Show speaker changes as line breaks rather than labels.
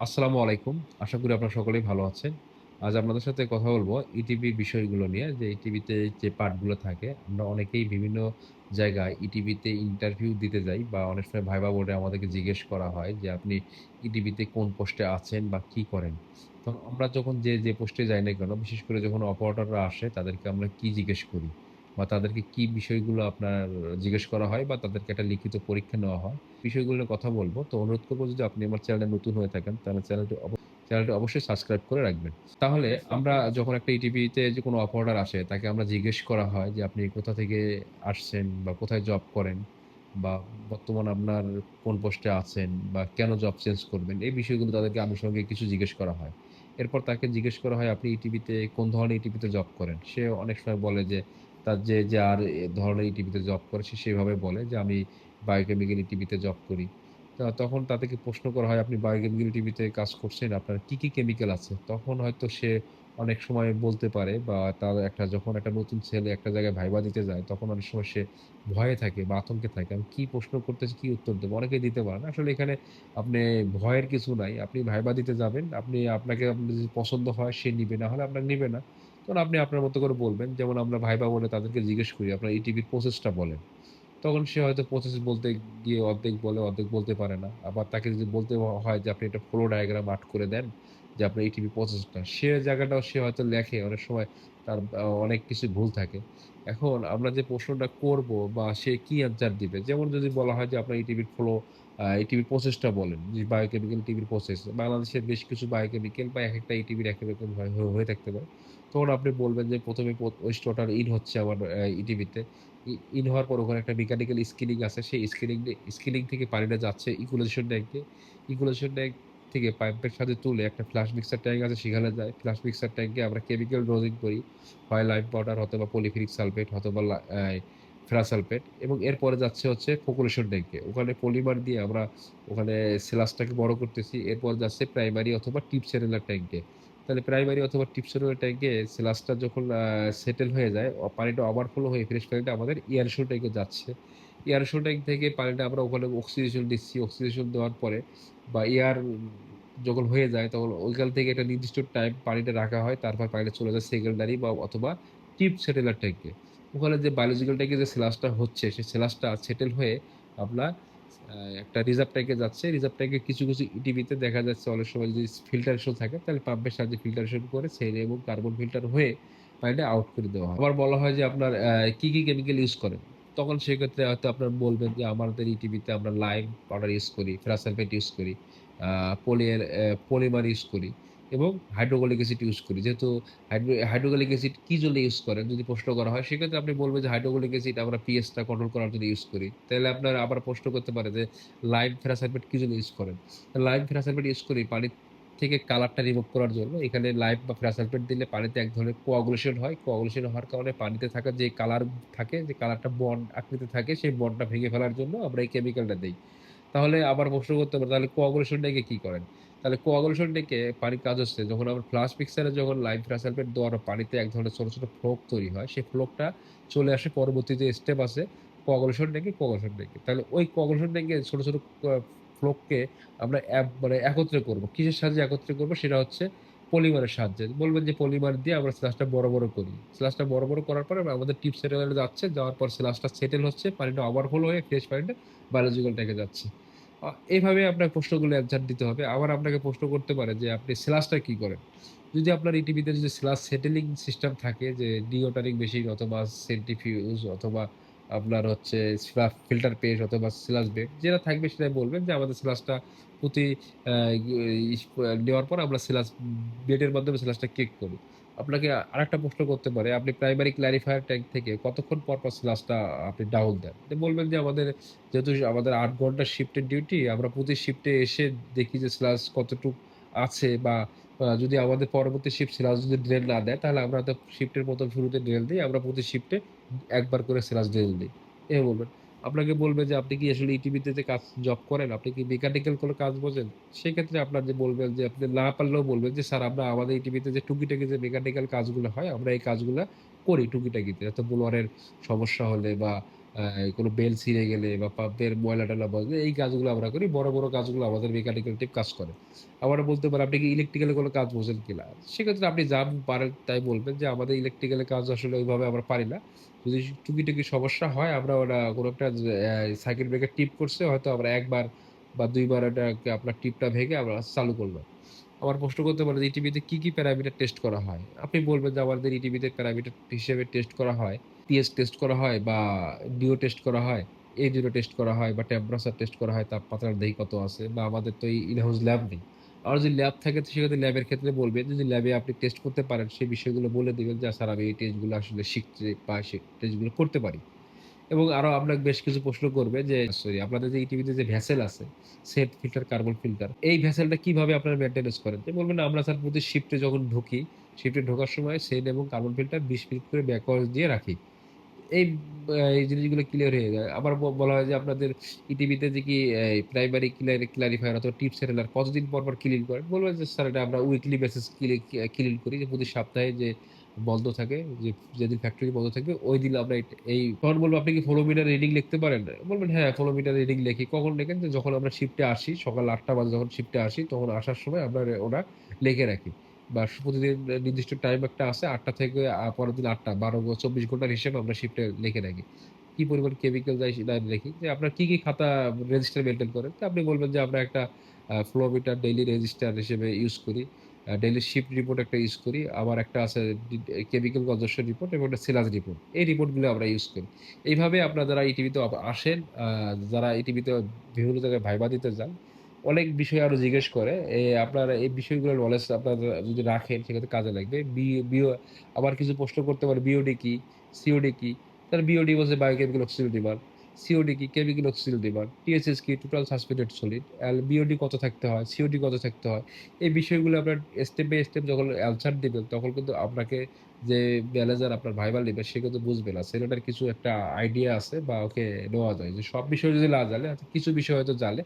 আসসালামু আলাইকুম। আশা করি আপনারা সকলেই ভালো আছেন। আজ আপনাদের সাথে কথা বলব ইটিভির বিষয়গুলো নিয়ে যে ইটিভিতে যে পার্টগুলো থাকে আমরা অনেকেই বিভিন্ন জায়গায় ইটিভিতে ইন্টারভিউ দিতে যাই বা অনেক সময় ভাইবা বোর্ডে আমাদেরকে জিজ্ঞেস করা হয় যে আপনি ইটিভিতে কোন পোস্টে আছেন বা কি করেন? তো আমরা যখন যে, যে পোস্টে যাই না কেন বিশেষ করে যখন অপারেটররা আসে তাদেরকে আমরা কি জিজ্ঞেস করি? বা তাদেরকে কি বিষয়গুলো আপনার জিজ্ঞেস করা হয় বা তাদেরকে একটা লিখিত পরীক্ষা নেওয়া হয়? বিষয়গুলো নিয়ে কথা বলব। তো অনুরোধ করব যদি আপনি আমার চ্যানেলে নতুন হয়ে থাকেন, তাহলে চ্যানেলটি চ্যানেলটি অবশ্যই সাবস্ক্রাইব করে রাখবেন। তাহলে আমরা যখন একটা ইটিভিতে যে কোনো অপারেটর আসে, তাকে আমরা জিজ্ঞেস করা হয় যে আপনি কোথা থেকে আসছেন বা কোথায় জব করেন বা বর্তমান আপনার কোন পোস্টে আছেন বা কেন জব চেঞ্জ করবেন? এই বিষয়গুলো তাদেরকে আনুষঙ্গিক কিছু জিজ্ঞেস করা হয়। এরপর তাকে জিজ্ঞেস করা হয় আপনি ইটিভিতে কোন ধরনের ইটিভিতে জব করেন? সে অনেক সময় বলে যে তার যে যার ধরনের ইটিভিতে জব করে সে সেভাবে বলে যে আমি বায়োকেমিক্যাল ইটিভিতে জব করি। তখন তাদেরকে প্রশ্ন করা হয়, "আপনি বায়োকেমিক্যাল ইটিভিতে কাজ করছেন, আপনার কি, কি কেমিক্যাল আছে?" তখন হয়তো সে অনেক সময় বলতে পারে বা তার একটা যখন একটা নতুন ছেলে একটা জায়গায় ভাইবা দিতে যায়, তখন অনেক সময় সে ভয়ে থাকে বা আতঙ্কে থাকে। আমি কি প্রশ্ন করতেছি, কি উত্তর দেব? অনেকেই দিতে পারে না। আসলে এখানে আপনি ভয়ের কিছু নাই। আপনি ভাইবা দিতে যাবেন। আপনি আপনাকে আপনার যদি পছন্দ হয় সে নিবে, না হলে আপনাকে নিবে না। তখন আপনি আপনার মতো করে বলবেন। যেমন আমরা ভাইবা বলে তাদেরকে জিজ্ঞেস করি, "আপনার ইটিভির প্রসেসটা বলেন।" তখন সে হয়তো প্রসেস বলতে গিয়ে অর্ধেক বলে, অর্ধেক বলতে পারে না। আবার তাকে যদি বলতে হয় যে আপনি একটা ফ্লো ডায়াগ্রাম আর্ট করে দেন যে আপনার এটিপি প্রসেসটা। সে জায়গাটাও সে হয়তো লেখে অনেক সময় তার অনেক কিছু ভুল থাকে। এখন আমরা যে প্রশ্নটা করব বা সে কি অ্যান্সার দিবে? যেমন যদি বলা হয় যে আপনার ইটিভির ফ্লো আ প্রসেসটা বলেন। যে বায়োকেমিক্যাল টিভির প্রসেস। বাংলাদেশের বেশ কিছু বায়োকেমিক্যাল বা এক একটা ইটিভির একেক রকম হয়ে থাকতে পারে। তখন আপনি বলবেন যে ১ম এ ওয়েস্ট ওয়াটার ইন হচ্ছে আমার ইটিভিতে। ইন হওয়ার পর ওখানে একটা মেকানিক্যাল স্কিলিং আছে। সেই স্কিলিং স্কিলিং থেকে পানিটা যাচ্ছে ইকুলেশন ট্যাঙ্কে ইকুলেশন ট্যাঙ্ক থেকে পাইপের সাথে তুলে একটা ফ্লাশ মিক্সার ট্যাঙ্ক আছে, সেখানে যায়। ফ্লাশ মিক্সার ট্যাঙ্কে আমরা কেমিক্যাল ডোজিং করি। হয় লাইম পাউডার অথবা পলিফেরিক সালফেট অথবা লা আই ফেরাস সালফেট এবং এরপরে যাচ্ছে হচ্ছে ফোকুলেশন ট্যাংকে। ওখানে পলিমার দিয়ে আমরা ওখানে সেলাসটাকে বড় করতেছি। এরপর যাচ্ছে প্রাইমারি অথবা টিপ সেটেলার ট্যাংকে। তাহলে প্রাইমারি অথবা টিপ সেটেলার ট্যাংকে সেলাসটা যখন সেটেল হয়ে যায়, পানিটা ওভারফ্লো হয়ে ফ্রেশ পানিটা আমাদের এয়ারশোল ট্যাংকে যাচ্ছে। এয়ারশোল ট্যাংক থেকে পানিটা আমরা ওখানে অক্সিজেশন দিচ্ছি। অক্সিজেশন দেওয়ার পরে বা এয়ার যখন হয়ে যায় তখন ওইখান থেকে একটা নির্দিষ্ট টাইম পানিটা রাখা হয়। তারপর পানিটা চলে যায় সেকেন্ডারি বা অথবা টিপ সেটেলার ট্যাংকে। ওখানে যে বায়োলজিক্যাল ট্যাংকে যে সেলাসটা হচ্ছে, সেই সেলাসটা সেটেল হয়ে আপনার একটা রিজার্ভ ট্যাংকে যাচ্ছে। রিজার্ভ ট্যাংকে কিছু, কিছু ইটিভিতে দেখা যাচ্ছে অনেক সময় যদি ফিল্টারেশন থাকে তাহলে পাম্পের সাহায্যে ফিল্টারেশন করে সেরে এবং কার্বন ফিল্টার হয়ে পানিটা আউট করে দেওয়া হয়। আবার বলা হয় যে আপনার কি, কি কেমিক্যাল ইউজ করেন? তখন সেক্ষেত্রে হয়তো আপনার বলবেন যে আমাদের ইটিভিতে আমরা লাইম পাউডার ইউজ করি, ফেরাস সালফেট ইউজ করি, অ্যা পলিমার ইউজ করি এবং হাইড্রোক্লোরিক অ্যাসিড ইউজ করি। যেহেতু হাইড্রো হাইড্রোক্লোরিক অ্যাসিড কী জন্য ইউজ করেন? যদি প্রশ্ন করা হয় সেক্ষেত্রে আপনি বলবেন যে হাইড্রোক্লোরিক অ্যাসিড আমরা পিএসটা কন্ট্রোল করার জন্য ইউজ করি। তাহলে আপনার আবার প্রশ্ন করতে পারে যে লাইম ফেরাস সালফেট কি জন্য ইউজ করেন? লাইম ফেরাস সালফেট ইউজ করি পানি থেকে কালারটা রিমুভ করার জন্য। এখানে লাইম বা ফেরাস সালফেট দিলে পানিতে এক ধরনের কোয়াগুলেশন হয়। কোয়াগুলেশন হওয়ার কারণে পানিতে থাকা যে কালার থাকে, যে কালারটা বন্ড আকৃতি থাকে সেই বন্ডটা ভেঙে ফেলার জন্য আমরা এই কেমিক্যালটা দিই তাহলে আবার প্রশ্ন করতে পারে তাহলে কোয়াগুলেশন ট্যাংকে কি করেন? তাহলে কোয়াগুলেশন ট্যাংকে পানির কাজ হচ্ছে যখন আমরা ফ্লাশ মিক্সারে যখন লাইম ফেরাস সালফেট দেওয়ার পানিতে এক ধরনের ছোট, ছোট ফ্লোক তৈরি হয়। সেই ফ্লোকটা চলে আসে পরবর্তী যে স্টেপ আছে কোয়াগুলেশন ট্যাংকে, কোয়াগুলেশন ট্যাংকে। তাহলে ওই কোয়াগুলেশন ট্যাংকে ছোট, ছোট ফ্লোককে আমরা মানে একত্রে করব। কিসের সাহায্যে একত্রে করব? সেটা হচ্ছে পলিমারের সাহায্যে। বলবেন যে পলিমার দিয়ে আমরা স্লাশটা বড়, বড় করি। স্লাশটা বড়, বড় করার পরে আমাদের টিপ সেটেলারে যাচ্ছে। যাওয়ার পর স্লাশটা সেটেল হচ্ছে। পানিটা ওভারফ্লো হয়ে ফ্রেশ পানিটা বায়োলজিক্যাল ট্যাংকে যাচ্ছে। আ এভাবে আপনার প্রশ্নগুলো অ্যান্সার দিতে হবে। আবার আপনাকে প্রশ্ন করতে পারে যে আপনি সেলাসটা কি করেন? যদি আপনার ইটিভিতে যদি সেলাস সেটেলিং সিস্টেম থাকে যে ডিওটারিং মেশিন অথবা সেন্টিফিউজ অথবা আপনার হচ্ছে ফিলা ফিল্টার পেস্ট অথবা সেলাস বেড যেটা থাকবে সেটাই বলবেন যে আমাদের সেলাসটা প্রতি নেওয়ার পর আমরা সেলাস বেডের মাধ্যমে সেলাসটা কেক করি। আপনাকে আরেকটা প্রশ্ন করতে পারে আপনি প্রাইমারি ক্লারিফায়ার ট্যাঙ্ক থেকে কতক্ষণ পর, পর সেলাসটা আপনি ডাউন দেন? বলবেন যে আমাদের যেহেতু আমাদের আট ঘণ্টার শিফটের ডিউটি আমরা প্রতি শিফটে এসে দেখি যে স্লাশ কতটুক আছে বা যদি আমাদের পরবর্তী শিফট স্লাশ যদি ড্রেন না দেয় তাহলে আমরা তো শিফটের মতো শুরুতে ড্রেল দিই আমরা প্রতি শিফটে একবার করে স্লাশ ড্রেল দিই এ বলবেন। আপনাকে বলবে যে আপনি কি আসলে ইটিভিতে যে কাজ জব করেন, আপনি কি মেকানিক্যাল কোনো কাজ বোঝেন? সেক্ষেত্রে আপনার যে বলবেন যে আপনি না পারলেও বলবেন যে স্যার আমরা আমাদের ইটিভিতে যে টুকিটাকি যে মেকানিক্যাল কাজগুলো হয় আমরা এই কাজগুলো করি টুকিটাকিতে। যাতে ব্লোয়ারের সমস্যা হলে বা কোন বেল ছিঁড়ে গেলে বা পাম্পের ময়লা-টয়লা বাজলে এই কাজগুলো আমরা করি। বড়, বড় কাজগুলো আমাদের মেকানিক্যাল টিম কাজ করে। আবারও বলতে পারেন আপনি কি ইলেকট্রিক্যাল কোনো কাজ বোঝেন কিনা? সেক্ষেত্রে আপনি যা পারেন তাই বলবেন যে, আমাদের ইলেকট্রিক্যাল এর কাজ আসলে ওইভাবে আমরা পারি না। যদি টুকি-টাকি সমস্যা হয় আমরা ওটা কোনো একটা সার্কিট ব্রেকার টিপ করছে হয়তো আমরা একবার বা ২ বার ওটাকে আপনার টিপটা ভেঙে আমরা চালু করলাম। আবার প্রশ্ন করতে পারেন ইটিভিতে কি, কি প্যারামিটার টেস্ট করা হয়? আপনি বলবেন যে, আমাদের ইটিভিতে প্যারামিটার হিসেবে টেস্ট করা হয়, পিএইচ টেস্ট করা হয় বা ডিও টেস্ট করা হয়, A0 টেস্ট করা হয় বা টেম্পারেচার টেস্ট করা হয়, তাপমাত্রার দেহি কত আছে বা আমাদের তো এই হাউস ল্যাব নেই। আর যদি ল্যাব থাকে তো সেক্ষেত্রে ল্যাবের ক্ষেত্রে বলবে যদি ল্যাবে আপনি টেস্ট করতে পারেন সেই বিষয়গুলো বলে দেবেন যে, স্যার আমি এই টেস্টগুলো আসলে শিখতে বা সে টেস্টগুলো করতে পারি। এবং আরও আপনাকে বেশ কিছু প্রশ্ন করবে যে, সরি আপনাদের যে ইটিভিতে যে ভ্যাসেল আছে, সেট ফিল্টার, কার্বন ফিল্টার। এই ভেসেলটা কীভাবে আপনারা মেইনটেন্যান্স করেন? যে বলবেন আমরা স্যার প্রতি শিফটে যখন ঢুকি, শিফটে ঢোকার সময় সেট এবং কার্বন ফিল্টার ২০ মিনিট করে ব্যাকওয়ার্ড দিয়ে রাখি। এই এই জিনিসগুলো ক্লিয়ার হয়ে যায়। আবার বলা হয় যে, আপনাদের ইটিভিতে যে কি প্রাইমারি ক্লারি ক্লারিফায়ার অথবা টিপ সেটেলার কতদিন পর, পর ক্লিন করেন? বলবেন যে, স্যার এটা আমরা উইকলি বেসিস ক্লি ক্লিন করি যে, প্রতি সপ্তাহে যে বন্ধ থাকে যে যেদিন ফ্যাক্টরি বন্ধ থাকবে দিন আমরা এই তখন বলব আপনি কি ফ্লো মিটার রিডিং লিখতে পারেন? বলবেন হ্যাঁ, ফ্লো মিটার রিডিং লিখি। কখন লেখেন? যে যখন আমরা শিফটে আসি, সকাল ৮ টা বাজে যখন শিফটে আসি তখন আসার সময় আমরা ওটা লিখে রাখি। বা প্রতিদিন নির্দিষ্ট টাইম একটা আছে আটটা থেকে পরের দিন ৮ টা ১২ ২৪ ঘণ্টার হিসেব আমরা শিফটে লিখে রাখি। কি পরিমাণ কেমিক্যাল যায় সেটা লিখি। যে আপনার কি, কি খাতা রেজিস্টার মেইনটেইন করেন? তো আপনি বলবেন যে, আমরা একটা uh flow meter daily register হিসেবে ইউজ করি। ডেইলি শিফট রিপোর্ট একটা ইউজ করি। আবার একটা আছে কেমিক্যাল কনজাম্পশন রিপোর্ট এবং একটা সেলাস রিপোর্ট। এই রিপোর্টগুলো আমরা ইউজ করি। এইভাবে আপনারা যারা ইটিভিতে আসেন, যারা ইটিভিতে বিভিন্ন জায়গায় ভাইবা দিতে যান, অনেক বিষয় আরও জিজ্ঞেস করে। আপনারা এই বিষয়গুলোর নলেজ আপনার যদি রাখেন সেক্ষেত্রে কাজে লাগবে। বিও আবার কিছু প্রশ্ন করতে পারে বিওডি কি? সিওডি কি? তাহলে বিওডি বলছে বায়োকেমিক্যাল অক্সিজেন ডিমান্ড। সিওডি কি? Chemical oxygen demand. টিএসএস কি? Total suspended solid. অ্যাল বিওডি কত থাকতে হয়? সিওডি কত থাকতে হয়? এই বিষয়গুলো আপনার স্টেপ বাই স্টেপ যখন অ্যানসার দিবেন তখন কিন্তু আপনাকে যে ম্যানেজার আপনার ভাইবার নিবে সে কিন্তু বুঝবে না। ছেলেটার কিছু একটা আইডিয়া আছে বা ওকে নেওয়া যায়। যে সব বিষয় যদি না জানে, কিছু বিষয় হয়তো জানে।